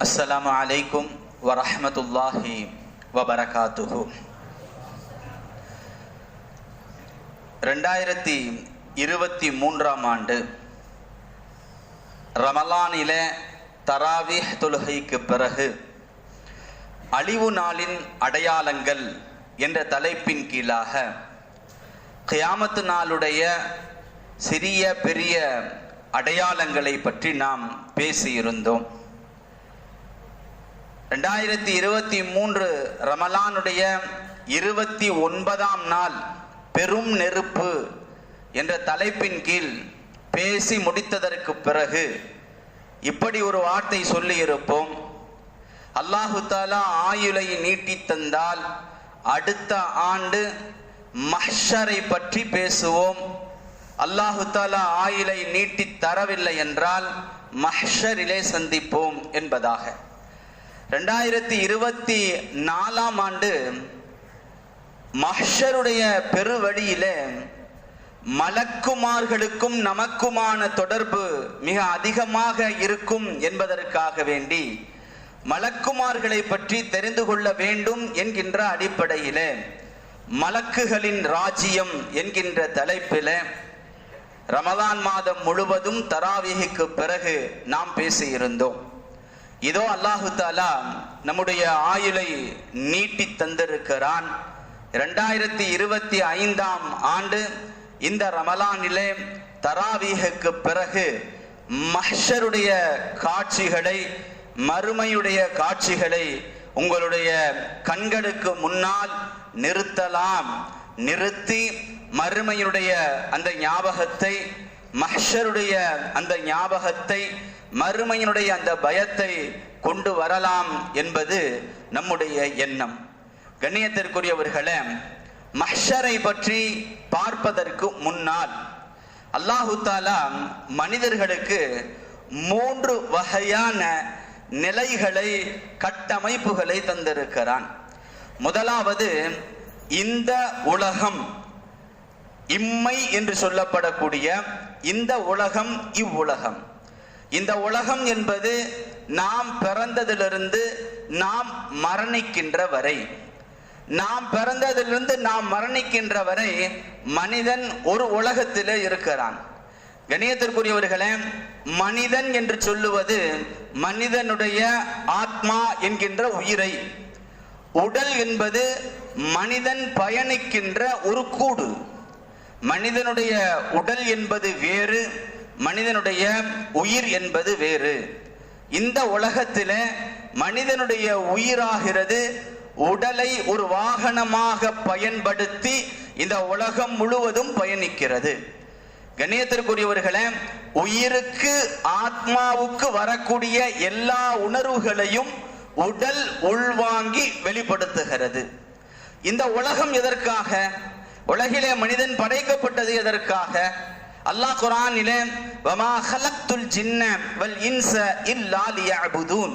அஸ்லாம் அலைக்கும் வரமத்துல்லாஹி வபரகாத்துஹு. ரெண்டாயிரத்தி இருபத்தி மூன்றாம் ஆண்டு ரமலானில தராவிஹ் தொழுகைக்கு பிறகு அழிவு நாளின் அடையாளங்கள் என்ற தலைப்பின் கீழாக கியாமத்து நாளுடைய சிறிய பெரிய அடையாளங்களை பற்றி நாம் பேசியிருந்தோம். ரெண்டாயிரத்தி இருபத்தி மூன்று ரமலானுடைய இருபத்தி ஒன்பதாம் நாள் பெரும் நெருப்பு என்ற தலைப்பின் கீழ் பேசி முடித்ததற்கு பிறகு இப்படி ஒரு வார்த்தை சொல்லியிருப்போம். அல்லாஹு தாலா ஆயுளை நீட்டி தந்தால் அடுத்த ஆண்டு மஹ்ஷரை பற்றி பேசுவோம். அல்லாஹு தாலா ஆயுளை நீட்டி தரவில்லை என்றால் மஹ்ஷரிலே சந்திப்போம் என்பதாக. ரெண்டாயிரத்தி இருபத்தி நாலாம் ஆண்டு மஹ்ஷருடைய பெருவழியில மலக்குமார்களுக்கும் நமக்குமான தொடர்பு மிக அதிகமாக இருக்கும் என்பதற்காக வேண்டி மலக்குமார்களை பற்றி தெரிந்து கொள்ள வேண்டும் என்கின்ற அடிப்படையில மலக்குகளின் ராஜ்யம் என்கின்ற தலைப்பில ரமதான் மாதம் முழுவதும் தராவிகிக்கு பிறகு நாம் பேசியிருந்தோம். இதோ அல்லாஹு தாலா நம்முடைய ஆயுளை நீட்டி தந்திருக்கிறான். இரண்டாயிரத்தி இருபத்தி ஐந்தாம் ஆண்டு இந்த ரமலானிலே தராவீகக்கு பிறகு மஹ்ஷருடைய காட்சிகளை மறுமையுடைய காட்சிகளை உங்களுடைய கண்களுக்கு முன்னால் நிறுத்தலாம். நிறுத்தி மறுமையுடைய அந்த ஞாபகத்தை மஹ்ஷருடைய அந்த ஞாபகத்தை மறுமையினுடைய அந்த பயத்தை கொண்டு வரலாம் என்பது நம்முடைய எண்ணம். கண்ணியத்திற்குரியவர்களே மஹ்ஷரை பற்றி பார்ப்பதற்கு முன்னால் அல்லாஹு தாலா மனிதர்களுக்கு மூன்று வகையான நிலைகளை கட்டமைப்புகளை தந்திருக்கிறான். முதலாவது இந்த உலகம் இம்மை என்று சொல்லப்படக்கூடிய இந்த உலகம் இவ்வுலகம். இந்த உலகம் என்பது நாம் பிறந்ததிலிருந்து நாம் மரணிக்கின்ற வரை. நாம் பிறந்ததிலிருந்து நாம் மரணிக்கின்ற வரை மனிதன் ஒரு உலகத்திலே இருக்கிறான். கணியத்திற்குரியவர்களே மனிதன் என்று சொல்லுவது மனிதனுடைய ஆத்மா என்கின்ற உயிரை. உடல் என்பது மனிதன் பயணிக்கின்ற ஒரு கூடு. மனிதனுடைய உடல் என்பது வேறு மனிதனுடைய உயிர் என்பது வேறு. இந்த உலகத்தில் மனிதனுடைய உயிராகிறது உடலை ஒரு வாகனமாக பயன்படுத்தி இந்த உலகம் முழுவதும் பயணிக்கிறது. கண்ணியத்திற்குரியவர்களே உயிருக்கு ஆத்மாவுக்கு வரக்கூடிய எல்லா உணர்வுகளையும் உடல் உள்வாங்கி வெளிப்படுத்துகிறது. இந்த உலகம் எதற்காக? உலகிலே மனிதன் படைக்கப்பட்டது எதற்காக? அல்லாஹ் குரானிலே வமா ஹலக்துல் ஜின்ன வல் இன்ச இல்லா லியஅபுதூன்.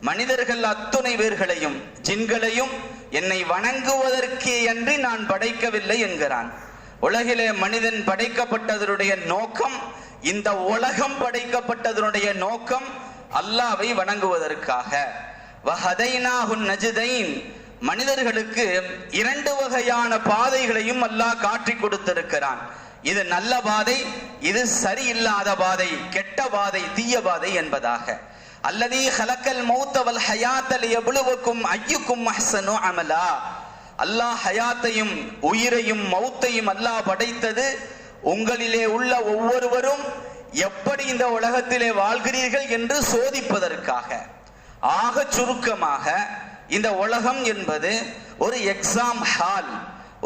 மனிதர்கள் அத்துணை பேர்களையும் ஜின்களையும் என்னை வணங்குவதற்கே அன்றி நான் படைக்கவில்லை என்கிறான். உலகிலே மனிதன் படைக்கப்பட்டதனுடைய நோக்கம் இந்த உலகம் படைக்கப்பட்டதனுடைய நோக்கம் அல்லாவை வணங்குவதற்காக. வஹதைனாஹுன் நஜ்தைன். மனிதர்களுக்கு இரண்டு வகையான பாதைகளையும் அல்லாஹ் காட்டி கொடுத்திருக்கிறான். இது நல்ல பாதை இது சரியில்லாத பாதை கெட்ட பாதை தீய பாதை என்பதாக. அல்லது ஹலக்கல் மௌத்தவல் ஹயாத்தல் எவ்வளவுக்கும் ஐயுக்கும் அஹ்சனு அமலா. அல்லாஹ் ஹயாத்தையும் உயிரையும் மௌத்தையும் அல்லாஹ் படைத்தது. உங்களிலே உள்ள ஒவ்வொருவரும் எப்படி இந்த உலகத்திலே வாழ்கிறீர்கள் என்று சோதிப்பதற்காக. ஆக சுருக்கமாக இந்த உலகம் என்பது ஒரு எக்ஸாம் ஹால்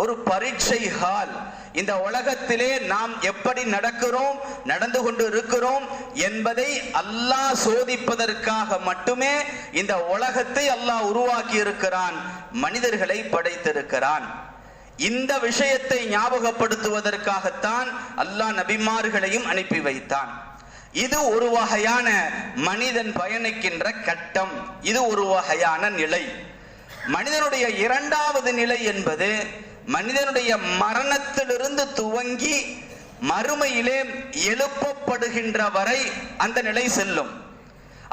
ஒரு பரீட்சை ஹால். இந்த உலகத்திலே நாம் எப்படி நடக்கிறோம் நடந்து கொண்டு இருக்கிறோம் என்பதை அல்லாஹ் சோதிப்பதற்காக மட்டுமே இந்த உலகத்தை அல்லாஹ் உருவாக்கி இருக்கிறான் மனிதர்களை படைத்திருக்கிறான். இந்த விஷயத்தை ஞாபகப்படுத்துவதற்காகத்தான் அல்லாஹ் நபிமார்களையும் அனுப்பி வைத்தான். இது ஒரு வகையான மனிதன் பயணிக்கின்ற கட்டம். இது ஒரு வகையான நிலை. மனிதனுடைய இரண்டாவது நிலை என்பது மனிதனுடைய மரணத்திலிருந்து துவங்கி மறுமையிலே எழுப்பப்படுகின்ற வரை அந்த நிலை செல்லும்.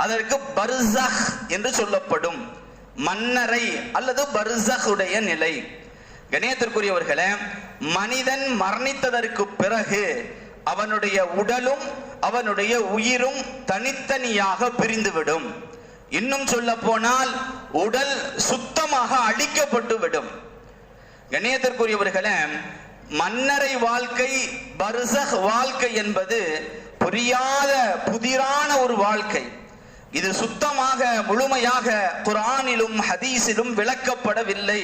அதற்கு பர்சஹ் என்று சொல்லப்படும் மன்னரை அல்லது பர்சஹுடைய நிலை. கணியத்திற்குரியவர்களே மனிதன் மரணித்ததற்கு பிறகு அவனுடைய உடலும் அவனுடைய உயிரும் தனித்தனியாக பிரிந்துவிடும். இன்னும் சொல்ல போனால் உடல் சுத்தமாக அழிக்கப்பட்டு விடும் கண்ணியத்திற்குரியவர்களே மன்னரை வாழ்க்கை பர்சக் வாழ்க்கை என்பது புரியாத புதிரான ஒரு வாழ்க்கை. இது சுத்தமாக முழுமையாக குரானிலும் ஹதீஸிலும் விளக்கப்படவில்லை.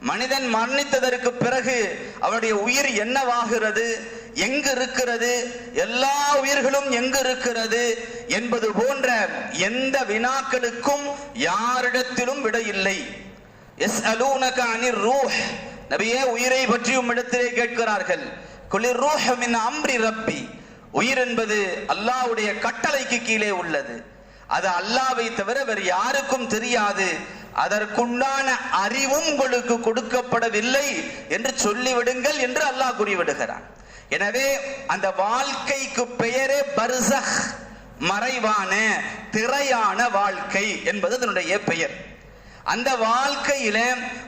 மனிதன் மரணித்ததற்கு பிறகு அவருடைய உயிர் என்னவாகிறது எங்கு இருக்கிறது எல்லா உயிர்களும் எங்கு இருக்கிறது என்பது போன்ற எந்த வினாக்களுக்கும் யாரிடத்திலும் விட இல்லை. எஸ் அலூனக அனிர் ரூஹ். நபியே உயிரை பற்றி உம்மிடத்திலே கேட்கிறார்கள். குளிர் ரூஹ் மின் அம்ரி ரப்பி. உயிர் என்பது அல்லாஹ்வுடைய கட்டளைக்கு கீழே உள்ளது. அது அல்லாவை தவிர வேறு யாருக்கும் தெரியாது. அதற்குண்டான அறிவும் உங்களுக்கு கொடுக்கப்படவில்லை என்று சொல்லிவிடுங்கள் என்று அல்லாஹ் கூறிவிடுகிறான். எனவே அந்த வாழ்க்கைக்கு பெயரே பர்சஹ். மறைவான திரையான வாழ்க்கை என்பது அதனுடைய பெயர். அந்த வாழ்க்கையில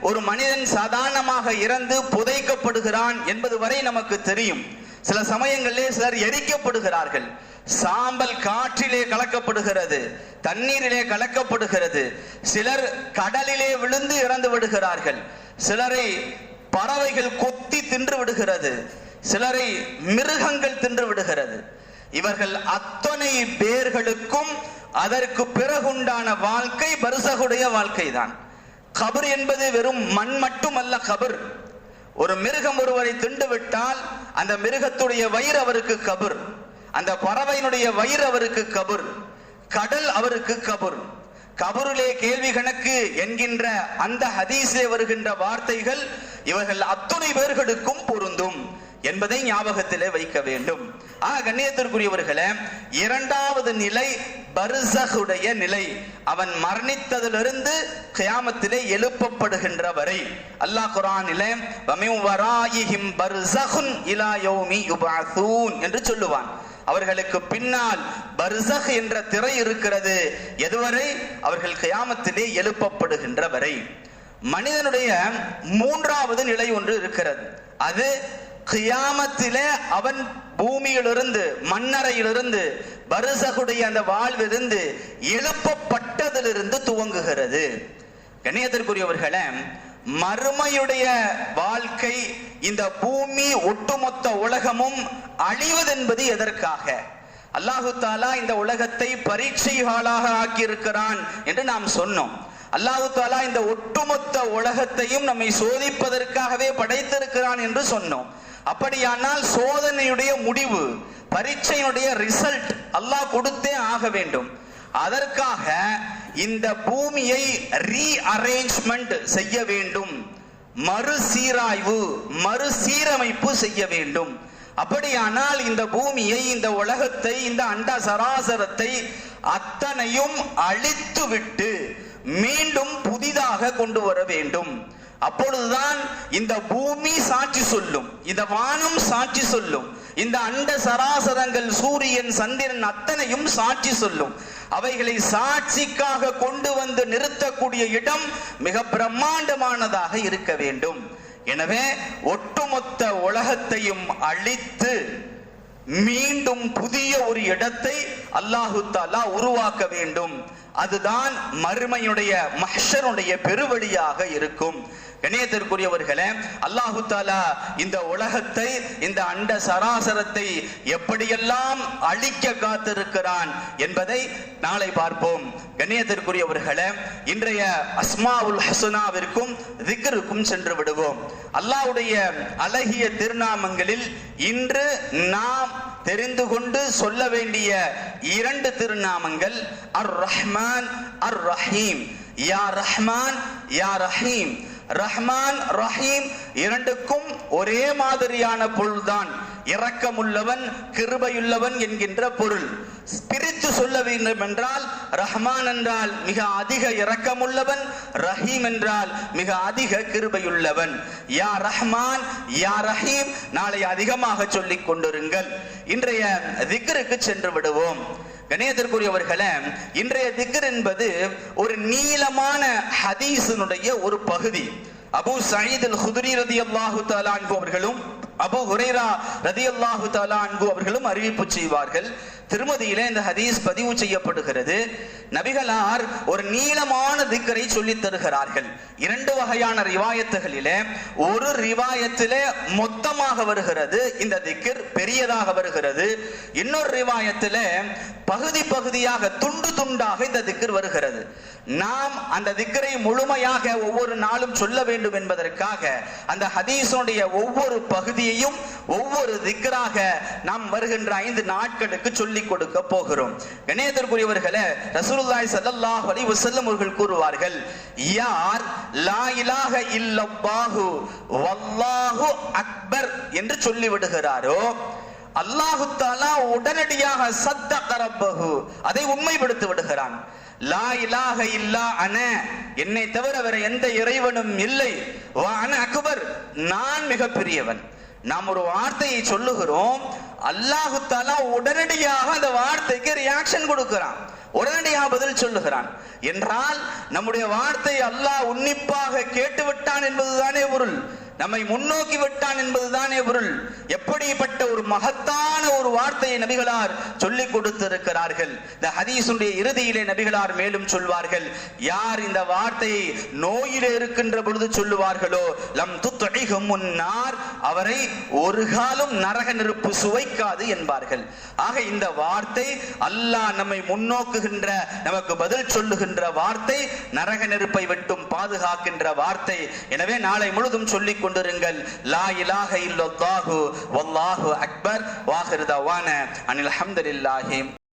ஒரு மனிதன் சாதாரணமாக இறந்து புதைக்கப்படுகிறான் என்பது வரை நமக்கு தெரியும். சில சமயங்களிலே சிலர் எரிக்கப்படுகிறார்கள். சாம்பல் காற்றிலே கலக்கப்படுகிறது தண்ணீரிலே கலக்கப்படுகிறது. சிலர் கடலிலே விழுந்து இறந்து விடுகிறார்கள். சிலரை பறவைகள் கொத்தி தின்று விடுகிறது. சிலரை மிருகங்கள் தின்று விடுகிறது. இவர்கள் அத்தனை பேர்களுக்கும் அதற்கு பிறகுண்டான வாழ்க்கை பரிசகுடைய வாழ்க்கை தான் கபர் என்பது வெறும் மண் மட்டுமல்ல கபர். ஒரு மிருகம் ஒருவரை திண்டு விட்டால் அந்த மிருகத்துடைய வயிறு அவருக்கு கபர். அந்த பறவையினுடைய வயிறு அவருக்கு கபர். கடல் அவருக்கு கபர். கபருலே கேள்வி கணக்கு என்கின்ற அந்த ஹதீஸே வருகின்ற வார்த்தைகள் இவர்கள் அத்துணை பேர்களுக்கும் பொருள் என்பதை ஞாபகத்திலே வைக்க வேண்டும். ஆக கண்ணியத்திற்குரியவர்களே இரண்டாவது நிலை பருசகுடைய நிலை. அவன் மரணித்ததிலிருந்து கியாமத்திலே எழுப்பப்படுகின்ற வரை. அல்லாஹ் குரானிலே வராயிஹிம் பர்சகுன் இலா யௌமி யுபஅஸூன் என்று சொல்லுவான். அவர்களுக்கு பின்னால் பர்சக் என்ற திரை இருக்கிறது. எதுவரை? அவர்கள் கியாமத்திலே எழுப்பப்படுகின்ற வரை. மனிதனுடைய மூன்றாவது நிலை ஒன்று இருக்கிறது. அது கியாமத்திலே அவன் பூமியிலிருந்து மண்ணறையிலிருந்து பருசகுடைய அந்த வாழ்விலிருந்து எழுப்பப்பட்டதிலிருந்து துவங்குகிறது. கண்ணியத்திற்குரியவர்களே மறுமையுடைய வாழ்க்கை இந்த பூமி ஒட்டுமொத்த உலகமும் அழிவதென்பது எதற்காக? அல்லாஹு தாலா இந்த உலகத்தை பரீட்சைகாலாக ஆக்கியிருக்கிறான் என்று நாம் சொன்னோம். அல்லாஹு தாலா இந்த ஒட்டுமொத்த உலகத்தையும் நம்மை சோதிப்பதற்காகவே படைத்திருக்கிறான் என்று சொன்னோம். அப்படியானால் சோதனையுடைய முடிவு பரீட்சையினுடைய ரிசல்ட் அல்லாஹ் கொடுத்தே ஆக வேண்டும். அதற்காக இந்த பூமியை ரீஅரேஞ்ச்மெண்ட் செய்ய வேண்டும். மறுசீராய்வு மறுசீரமைப்பு செய்ய வேண்டும். அப்படியானால் இந்த பூமியை இந்த உலகத்தை இந்த அண்ட சராசரத்தை அத்தனையும் அழித்துவிட்டு மீண்டும் புதிதாக கொண்டு வர வேண்டும். அப்பொழுதுதான் இந்த பூமி சாட்சி சொல்லும் இந்த வானம் சாட்சி சொல்லும் இந்த அண்ட சராசரங்கள் சூரியன் சந்திரன் அத்தனையும் சாட்சி சொல்லும். அவைகளை சாட்சிக்காக கொண்டு வந்து நிறுத்தக்கூடிய இடம் மிக பிரம்மாண்டமானதாக இருக்க வேண்டும். எனவே ஒட்டுமொத்த உலகத்தையும் அழித்து மீண்டும் புதிய ஒரு இடத்தை அல்லாஹு தாலா உருவாக்க வேண்டும். அதுதான் மறுமையுடைய மஹ்ஷருடைய பெருவழியாக இருக்கும். கணியத்திற்குரியவர்களே அல்லாஹு தாலா இந்த உலகத்தை இந்த அண்ட சராசரத்தை எப்படியெல்லாம் அழிக்க காத்திருக்கிறான் என்பதை நாளை பார்ப்போம். கண்ணியத்திற்குரியவர்களே இன்றைய அஸ்மாவுல் ஹசுனாவிற்கும் திக்ருக்கும் சென்று விடுவோம். அல்லாஹ்வுடைய அழகிய திருநாமங்களில் இன்று நாம் தெரிந்து கொண்டு சொல்ல வேண்டிய இரண்டு திருநாமங்கள் அர் ரஹ்மான் அர் ரஹீம் யா ரஹ்மான் யா ரஹீம். ரஹ்மான் ரஹீம் இரண்டுக்கும் ஒரே மாதிரியான பொருள்தான். இரக்கமுள்ளவன் கிருபையுள்ளவன் என்கின்ற பொருள். பிரித்து சொல்ல வேண்டும் என்றால் ரஹ்மான் என்றால் மிக அதிக இரக்கமுள்ளவன் ரஹீம் என்றால் மிக அதிக கிருபையுள்ளவன். யா ரஹ்மான் யா ரஹீம் நாளை அதிகமாக சொல்லிக் கொண்டிருங்கள். இன்றைய திக்ருக்கு சென்று விடுவோம். கணேதற்குரியவர்களே இன்றைய திக்ர் என்பது ஒரு நீளமான ஹதீஸினுடைய ஒரு பகுதி. அபு சயீத் அல் ஹுதுரி ரதி அல்லாஹு தாலான் அவர்களும் அபு ஹுரைரா ரதியல்லாஹு தாலா அன்பு அவர்களும் அறிவிப்பு செய்வார்கள். திருமதியிலே இந்த ஹதீஸ் பதிவு செய்யப்படுகிறது. நபிகளார் ஒரு நீளமான திக்கரை சொல்லித் தருகிறார்கள். இரண்டு வகையான ரிவாயத்துகளிலே ஒரு ரிவாயத்திலே மொத்தமாக வருகிறது இந்த திக்கர் பெரியதாக வருகிறது. இன்னொரு ரிவாயத்திலே பகுதி பகுதியாக துண்டு துண்டாக இந்த திக்கர் வருகிறது. நாம் அந்த திக்கரை முழுமையாக ஒவ்வொரு நாளும் சொல்ல வேண்டும் என்பதற்காக அந்த ஹதீஸுடைய ஒவ்வொரு பகுதி பகுதியையும் ஒவ்வொரு திக்கராக நாம் வருகின்ற ஐந்து நாட்களுக்கு சொல்லிக் கொடுக்க போகிறோம். கணேதற்குரியவர்களே ரசூலுல்லாய் ஸல்லல்லாஹு அலைஹி வஸல்லம் அவர்கள் கூறுவார்கள் யார்? லா இலாஹ இல்லல்லாஹு வல்லாஹு அக்பர் என்று சொல்லி விடுகிறாரோ அல்லாஹு தாலா உடனடியாக சத்த கரப்பகு அதை உண்மைப்படுத்தி விடுகிறான். லா இலாக இல்லா அன என்னை தவிர வேற எந்த இறைவனும் இல்லை. வா அன அக்பர் நான் மிக பெரியவன். நாம் ஒரு வார்த்தையை சொல்லுகிறோம் அல்லாஹு தாலா உடனடியாக அந்த வார்த்தைக்கு ரியாக்ஷன் கொடுக்கிறான். உடனடியாக பதில் சொல்லுகிறான். என்றால் நம்முடைய வார்த்தை அல்லாஹ் உன்னிப்பாக கேட்டு விட்டான் என்பதுதானே பொருள். நம்மை முன்னோக்கி விட்டான் என்பதுதானே பொருள். எப்படிப்பட்ட ஒரு மகத்தான ஒரு வார்த்தையை நபிகளார் சொல்லிக் கொடுத்திருக்கிறார்கள். இந்த ஹதீசுடைய இறுதியிலே நபிகளார் மேலும் சொல்வார்கள் யார் இந்த வார்த்தையை நோயிலே இருக்கின்ற பொழுது சொல்லுவார்களோ லம் துத்தழிகும் முன்னார் அவரை ஒரு காலம் நரக நெருப்பு சுவைக்காது என்பார்கள். ஆக இந்த வார்த்தை அல்லாஹ் நம்மை முன்னோக்குகின்ற நமக்கு பதில் சொல்லுகின்ற வார்த்தை நரக நெருப்பை விட்டும் பாதுகாக்கின்ற வார்த்தை. எனவே நாளை முழுதும் சொல்லிக் கொண்டிருங்கள். லா இலாக இல்லல்லாஹு வல்லாஹு அக்பர். வாஹிர் தவான. அனில் அல்ஹம்துலில்லாஹி